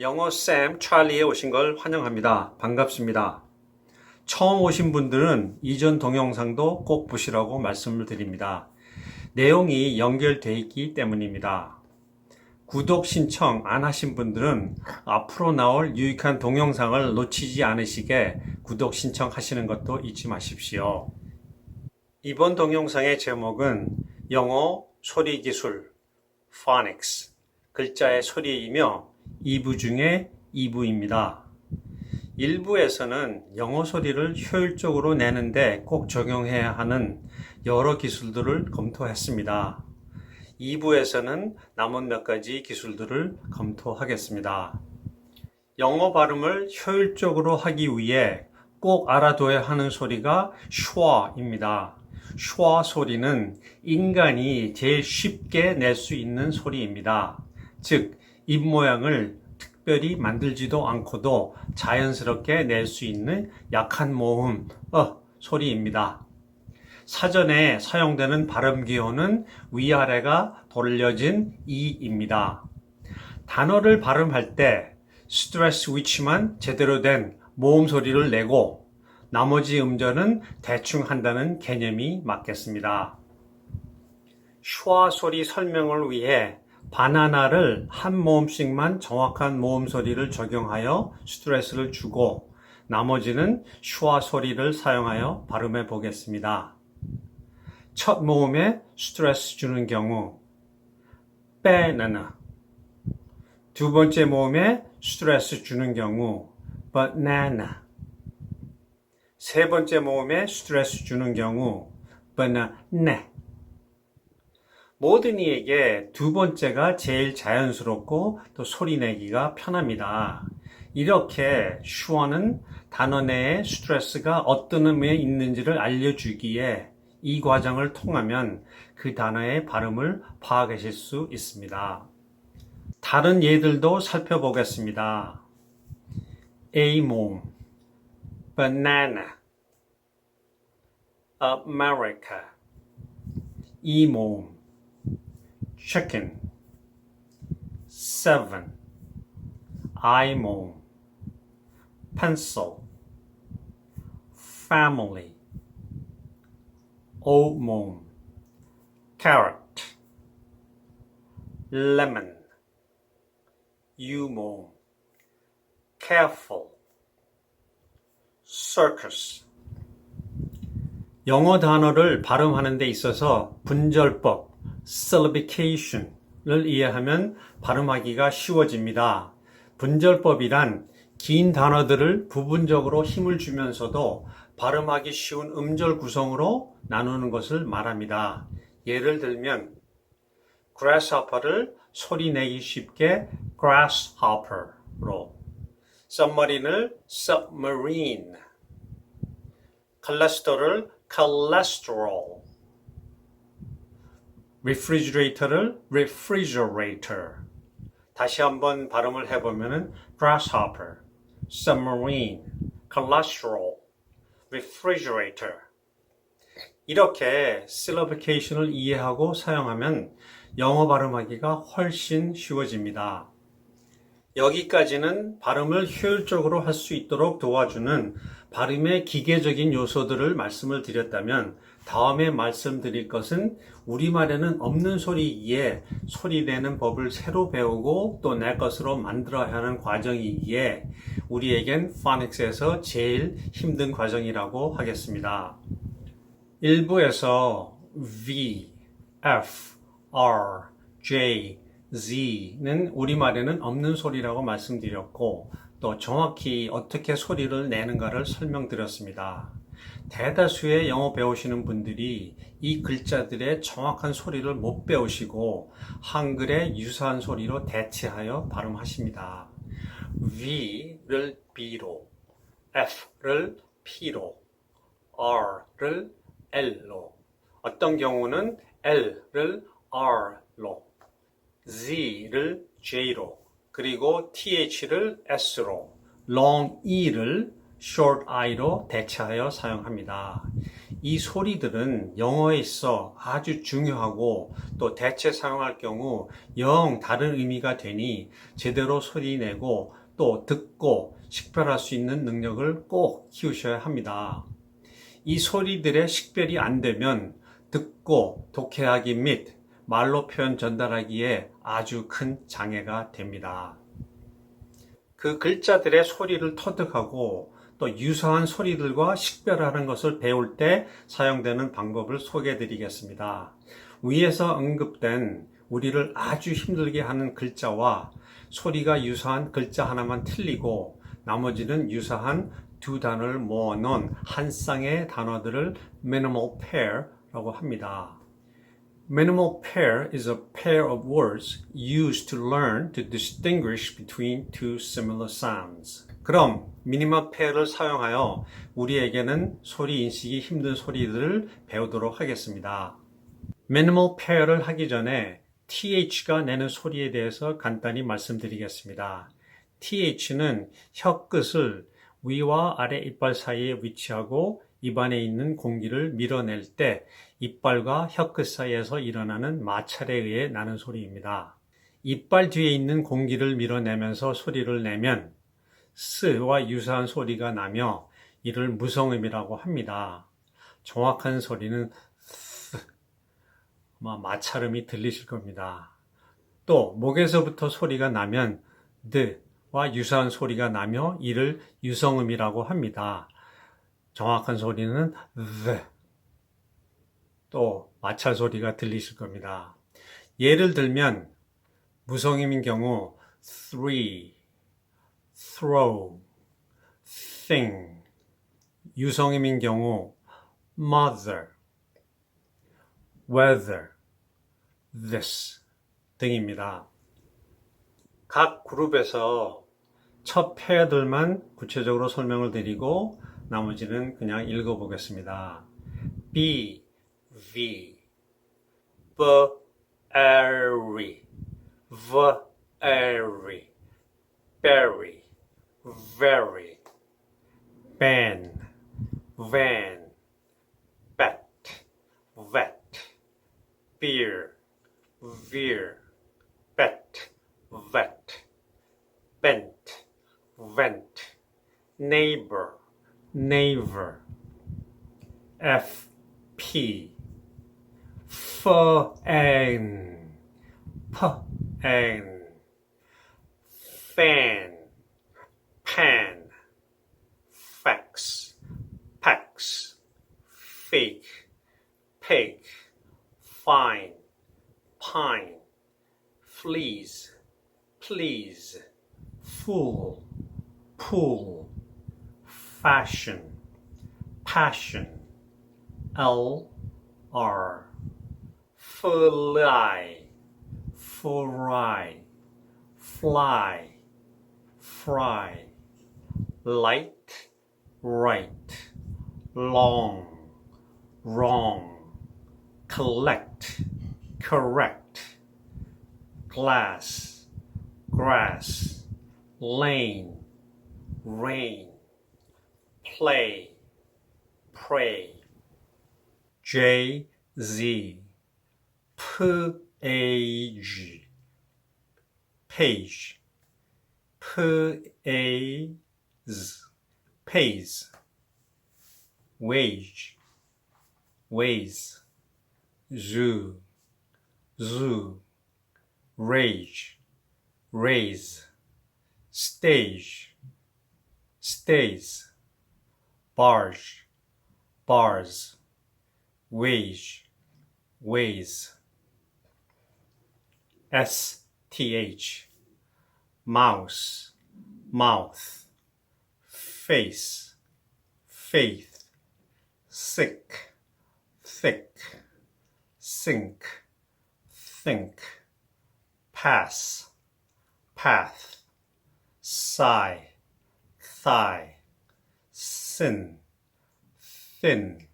영어 쌤 찰리에 오신 걸 환영합니다. 반갑습니다. 처음 오신 분들은 이전 동영상도 꼭 보시라고 말씀을 드립니다. 내용이 연결되어 있기 때문입니다. 구독 신청 안 하신 분들은 앞으로 나올 유익한 동영상을 놓치지 않으시게 구독 신청하시는 것도 잊지 마십시오. 이번 동영상의 제목은 영어 소리 기술 phonics 글자의 소리이며 2부 중에 2부입니다. 1부에서는 영어 소리를 효율적으로 내는데 꼭 적용해야 하는 여러 기술들을 검토했습니다. 2부에서는 남은 몇 가지 기술들을 검토하겠습니다. 영어 발음을 효율적으로 하기 위해 꼭 알아둬야 하는 소리가 슈어입니다. 슈어 소리는 인간이 제일 쉽게 낼 수 있는 소리입니다. 즉, 입 모양을 특별히 만들지도 않고도 자연스럽게 낼 수 있는 약한 모음, 어, 소리입니다. 사전에 사용되는 발음 기호는 위아래가 돌려진 이입니다. 단어를 발음할 때 스트레스 위치만 제대로 된 모음 소리를 내고 나머지 음절은 대충 한다는 개념이 맞겠습니다. 슈아 소리 설명을 위해 바나나를 한 모음씩만 정확한 모음 소리를 적용하여 스트레스를 주고 나머지는 슈아 소리를 사용하여 발음해 보겠습니다. 첫 모음에 스트레스 주는 경우 바나나. 두 번째 모음에 스트레스 주는 경우 banana 세 번째 모음에 스트레스 주는 경우 banana 모든 이에게 두 번째가 제일 자연스럽고 또 소리 내기가 편합니다. 이렇게 슈어는 단어 내에 스트레스가 어떤 의미에 있는지를 알려주기에 이 과정을 통하면 그 단어의 발음을 파악하실 수 있습니다. 다른 예들도 살펴보겠습니다. A 모음, banana, America. 이 모음, chicken, seven, I 모음, pencil, family, O 모음, carrot, lemon, U 모음, careful, circus. 영어 단어를 발음하는 데 있어서 분절법, syllabication을 이해하면 발음하기가 쉬워집니다. 분절법이란 긴 단어들을 부분적으로 힘을 주면서도 발음하기 쉬운 음절 구성으로 나누는 것을 말합니다. 예를 들면 grasshopper를 소리 내기 쉽게 grasshopper로 submarine을 submarine cholesterol을 cholesterol refrigerator를 refrigerator 다시 한번 발음을 해보면은 grasshopper, submarine, cholesterol, refrigerator 이렇게 syllabication을 이해하고 사용하면 영어 발음하기가 훨씬 쉬워집니다. 여기까지는 발음을 효율적으로 할 수 있도록 도와주는 발음의 기계적인 요소들을 말씀을 드렸다면 다음에 말씀드릴 것은 우리말에는 없는 소리이기에 소리 내는 법을 새로 배우고 또 내 것으로 만들어야 하는 과정이기에 우리에겐 파닉스에서 제일 힘든 과정이라고 하겠습니다. 일부에서 V, F, R, J, Z는 우리말에는 없는 소리라고 말씀드렸고 또 정확히 어떻게 소리를 내는가를 설명드렸습니다. 대다수의 영어 배우시는 분들이 이 글자들의 정확한 소리를 못 배우시고 한글의 유사한 소리로 대체하여 발음하십니다. V를 B로, F를 P로, R를 L로, 어떤 경우는 L를 R로, Z를 J로, 그리고 TH를 S로, Long E를 Short I로 대체하여 사용합니다. 이 소리들은 영어에 있어 아주 중요하고 또 대체 사용할 경우 영 다른 의미가 되니 제대로 소리 내고 또 듣고 식별할 수 있는 능력을 꼭 키우셔야 합니다. 이 소리들의 식별이 안 되면 듣고 독해하기 및 말로 표현 전달하기에 아주 큰 장애가 됩니다. 그 글자들의 소리를 터득하고 또 유사한 소리들과 식별하는 것을 배울 때 사용되는 방법을 소개해 드리겠습니다. 위에서 언급된 우리를 아주 힘들게 하는 글자와 소리가 유사한 글자 하나만 틀리고 나머지는 유사한 두 단어를 모아 놓은 한 쌍의 단어들을 minimal pair라고 합니다. Minimal pair is a pair of words used to learn to distinguish between two similar sounds. 그럼 미니멀 페어를 사용하여 우리에게는 소리 인식이 힘든 소리들을 배우도록 하겠습니다. 미니멀 페어를 하기 전에 TH가 내는 소리에 대해서 간단히 말씀드리겠습니다. TH는 혀 끝을 위와 아래 이빨 사이에 위치하고 입안에 있는 공기를 밀어낼 때 이빨과 혀 끝 사이에서 일어나는 마찰에 의해 나는 소리입니다. 이빨 뒤에 있는 공기를 밀어내면서 소리를 내면 스와 유사한 소리가 나며 이를 무성음이라고 합니다. 정확한 소리는 스, 아마 마찰음이 들리실 겁니다. 또 목에서부터 소리가 나면 드와 유사한 소리가 나며 이를 유성음이라고 합니다. 정확한 소리는 the. 또 마찰 소리가 들리실 겁니다. 예를 들면 무성음인 경우 three, throw, thing. 유성음인 경우 mother, weather, this 등입니다. 각 그룹에서 첫 페어들만 구체적으로 설명을 드리고 나머지는 그냥 읽어보겠습니다. B, V, B, airy, V, airy, berry, very, ban, van, bat, vet, beer, veer, bet, vet, bent, vent, neighbor, neighbor, FP, fan, pan, fan, pan, fax, pax, fake, pig, fine, pine, fleas, please, fool, pool, fashion, passion, L, R, fly, fry, fly, fry, light, right, long, wrong, collect, correct, glass, grass, lane, rain, play, pray. J, Z, P, A, G, page, P, A, Z, pays, wage, ways, zoo, zoo, rage, raise, stage, stays, barge, bars, wage, ways. S T H, mouse, mouth, face, faith, sick, thick, sink, think, pass, path, sigh, thigh, sin, thin,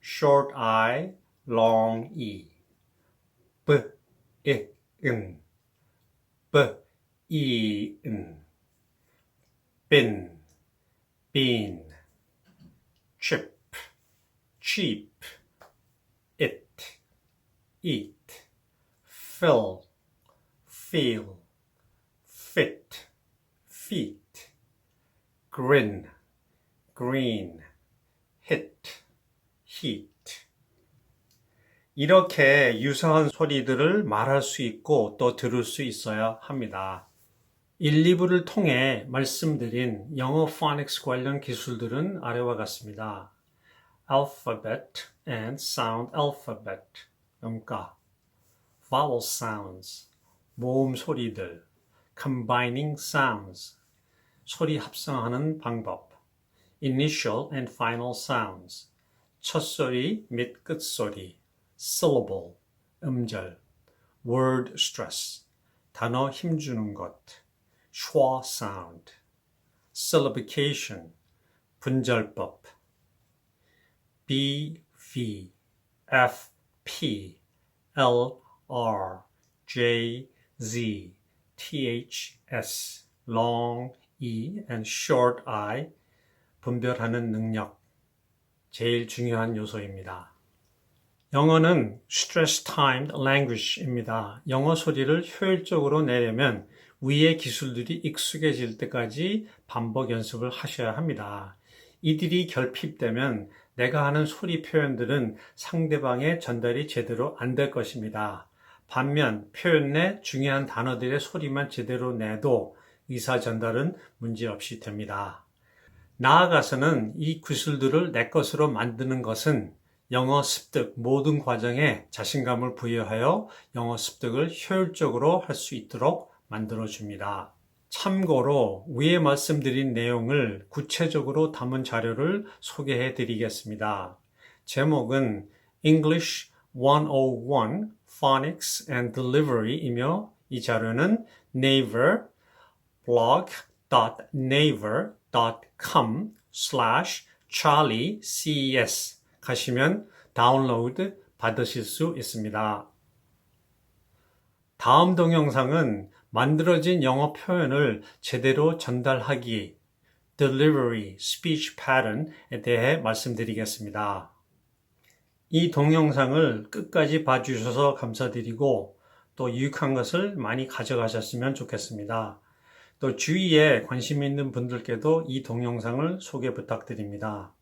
short I, long E. B, I, N. B, E, N. Bin, bean. Chip, sheep, it, eat, fill, feel, fit, feet, grin, green, hit, heat. 이렇게 유사한 소리들을 말할 수 있고 또 들을 수 있어야 합니다. 1, 2부를 통해 말씀드린 영어 phonics 관련 기술들은 아래와 같습니다. alphabet and sound alphabet, 음가, vowel sounds, 모음 소리들, combining sounds, 소리 합성하는 방법, initial and final sounds, 첫 소리 및 끝 소리, syllable, 음절, word stress, 단어 힘주는 것, schwa sound, syllabication, 분절법, B, V, F, P, L, R, J, Z, T, H, S, long, E, and short I, 분별하는 능력, 제일 중요한 요소입니다. 영어는 stress timed language입니다. 영어 소리를 효율적으로 내려면 위의 기술들이 익숙해질 때까지 반복 연습을 하셔야 합니다. 이들이 결핍되면 내가 하는 소리 표현들은 상대방의 전달이 제대로 안 될 것입니다. 반면 표현 내 중요한 단어들의 소리만 제대로 내도 의사 전달은 문제없이 됩니다. 나아가서는 이 기술들을 내 것으로 만드는 것은 영어 습득 모든 과정에 자신감을 부여하여 영어 습득을 효율적으로 할 수 있도록 만들어 줍니다. 참고로 위에 말씀드린 내용을 구체적으로 담은 자료를 소개해 드리겠습니다. 제목은 English 101 Phonics and Delivery이며 이 자료는 naver blog.naver.com slash charlieces 가시면 다운로드 받으실 수 있습니다. 다음 동영상은 만들어진 영어 표현을 제대로 전달하기, delivery, speech pattern에 대해 말씀드리겠습니다. 이 동영상을 끝까지 봐주셔서 감사드리고 또 유익한 것을 많이 가져가셨으면 좋겠습니다. 또 주위에 관심 있는 분들께도 이 동영상을 소개 부탁드립니다.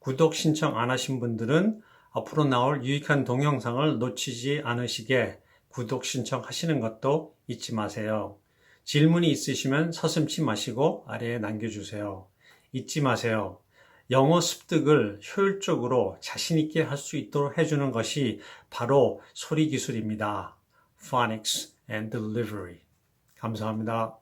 구독 신청 안 하신 분들은 앞으로 나올 유익한 동영상을 놓치지 않으시게 구독 신청하시는 것도 잊지 마세요. 질문이 있으시면 서슴치 마시고 아래에 남겨주세요. 잊지 마세요. 영어 습득을 효율적으로 자신있게 할 수 있도록 해주는 것이 바로 소리 기술입니다. Phonics and Delivery. 감사합니다.